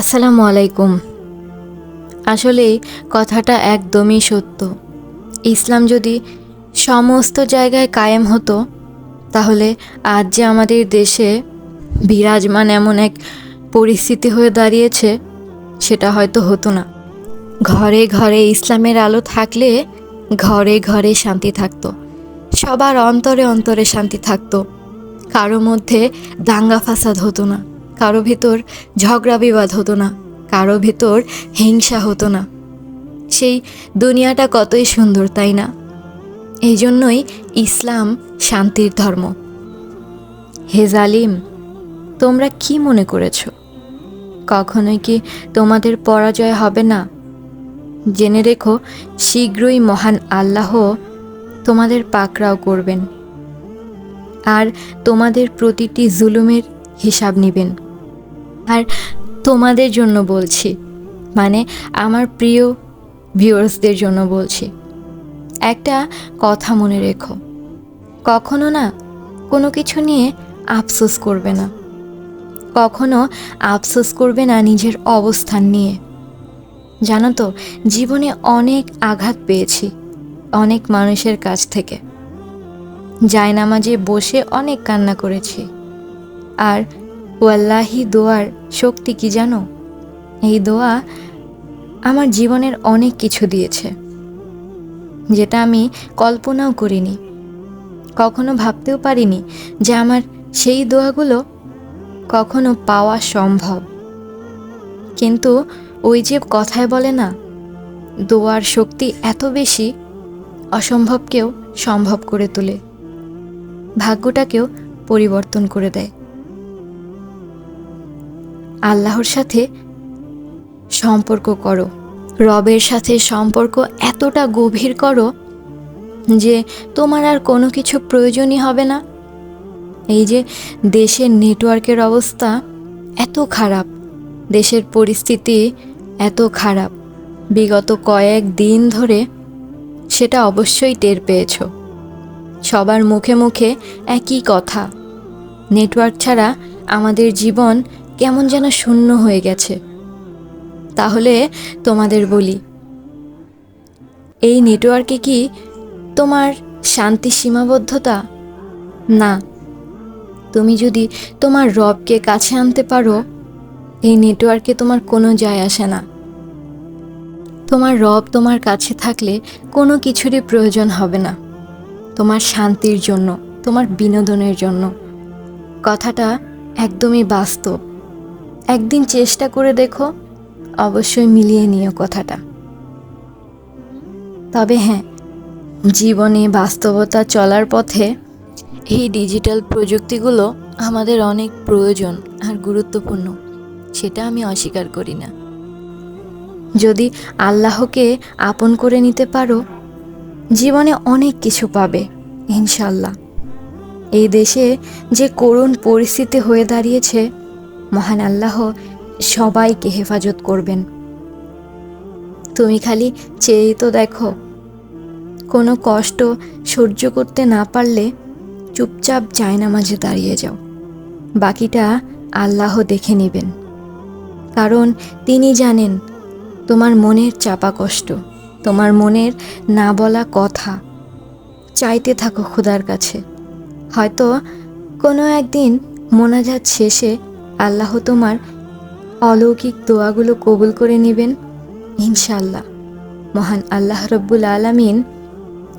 আসসালামু আলাইকুম। আসলে কথাটা একদমই সত্য। ইসলাম যদি সমস্ত জায়গায় কায়েম হতো, তাহলে আজ যে আমাদের দেশে বিরাজমান এমন এক পরিস্থিতি হয়ে দাঁড়িয়েছে, সেটা হয়তো হতো না। ঘরে ঘরে ইসলামের আলো থাকলে ঘরে ঘরে শান্তি থাকতো। সবার অন্তরে অন্তরে শান্তি থাকতো। কারও মধ্যে দাঙ্গা ফাসাদ হতো না। কারও ভেতর ঝগড়া বিবাদ হতো না, কারও ভেতর হিংসা হতো না। সেই দুনিয়াটা কতই সুন্দর, তাই না? এই জন্যই ইসলাম শান্তির ধর্ম। হে জালিম, তোমরা কি মনে করেছ? কখনোই কি তোমাদের পরাজয় হবে না? জেনে রেখো, শীঘ্রই মহান আল্লাহ তোমাদের পাকড়াও করবেন। আর তোমাদের প্রতিটি জুলুমের হিসাব নেবেন। আর তোমাদের জন্য বলছি। মানে আমার প্রিয় ভিউয়ার্সদের জন্য বলছি। একটা কথা মনে রেখো। কখনো না কোনো কিছু নিয়ে আফসোস করবে না। কখনো আফসোস করবে না নিজের অবস্থান নিয়ে। জানো তো, জীবনে অনেক আঘাত পেয়েছি অনেক মানুষের কাছ থেকে। জায়নামাজে বসে অনেক কান্না করেছি। আর ওয়াল্লাহি দোয়ার শক্তি কি জানো? এই দোয়া আমার জীবনের অনেক কিছু দিয়েছে, যেটা আমি কল্পনাও করিনি, কখনো ভাবতেও পারিনি যে আমার সেই দোয়াগুলো কখনো পাওয়া সম্ভব। কিন্তু ওই যে কথায় বলে না, দোয়ার শক্তি এত বেশি অসম্ভবকেও সম্ভব করে তোলে, ভাগ্যটাকেও পরিবর্তন করে দেয়। আল্লাহর সাথে সম্পর্ক করো। রবের সাথে সম্পর্ক এতটা গভীর করো যে তোমার আর কোনো কিছু প্রয়োজনই হবে না। এই যে দেশের নেটওয়ার্কের অবস্থা এত খারাপ, দেশের পরিস্থিতি এত খারাপ। বিগত কয়েক দিন ধরে সেটা অবশ্যই টের পেয়েছ। সবার মুখে মুখে একই কথা, নেটওয়ার্ক ছাড়া আমাদের জীবন কেমন যেন শূন্য হয়ে গেছে। তাহলে তোমাদের বলি, এই নেটওয়ার্কে কি তোমার শান্তি সীমাবদ্ধতা? না, তুমি যদি তোমার রবকে কাছে আনতে পারো, এই নেটওয়ার্কে তোমার কোনো যায় আসে না। তোমার রব তোমার কাছে থাকলে কোনো কিছুরই প্রয়োজন হবে না। তোমার শান্তির জন্য, তোমার বিনোদনের জন্য। কথাটা একদমই বাস্তব। একদিন চেষ্টা করে দেখো, অবশ্যই মিলিয়ে নিও কথাটা। তবে হ্যাঁ জীবনে বাস্তবতা চলার পথে এই ডিজিটাল প্রযুক্তিগুলো আমাদের অনেক প্রয়োজন আর গুরুত্বপূর্ণ, সেটা আমি অস্বীকার করি না। যদি আল্লাহকে আপন করে নিতে পারো, জীবনে অনেক কিছু পাবে ইনশাল্লাহ এই দেশে যে করুণ পরিস্থিতি হয়ে দাঁড়িয়েছে মহান আল্লাহ সবাইকে হেফাজত করবেন। তুমি খালি চেয়েই তো দেখো, কোনো কষ্ট সহ্য করতে না পারলে চুপচাপ না মাঝে দাঁড়িয়ে যাও। বাকিটা আল্লাহ দেখে নেবেন। কারণ তিনি জানেন, তোমার মনের চাপা কষ্ট, তোমার মনের না বলা কথা। চাইতে থাকো খোদার কাছে। হয়তো কোনো একদিন মোনাজাত শেষে আল্লাহ তোমার অলৌকিক দোয়াগুলো কবুল করে নেবেন ইনশাল্লাহ মহান আল্লাহ রব্বুল আলমিন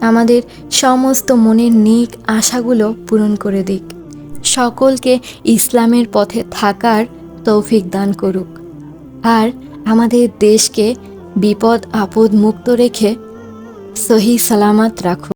আমাদের সমস্ত মনের নেক আশাগুলো পূরণ করে দিক। সকলকে ইসলামের পথে থাকার তৌফিক দান করুক। আর আমাদের দেশকে বিপদ আপদ মুক্ত রেখে সহি সালামাত রাখুক।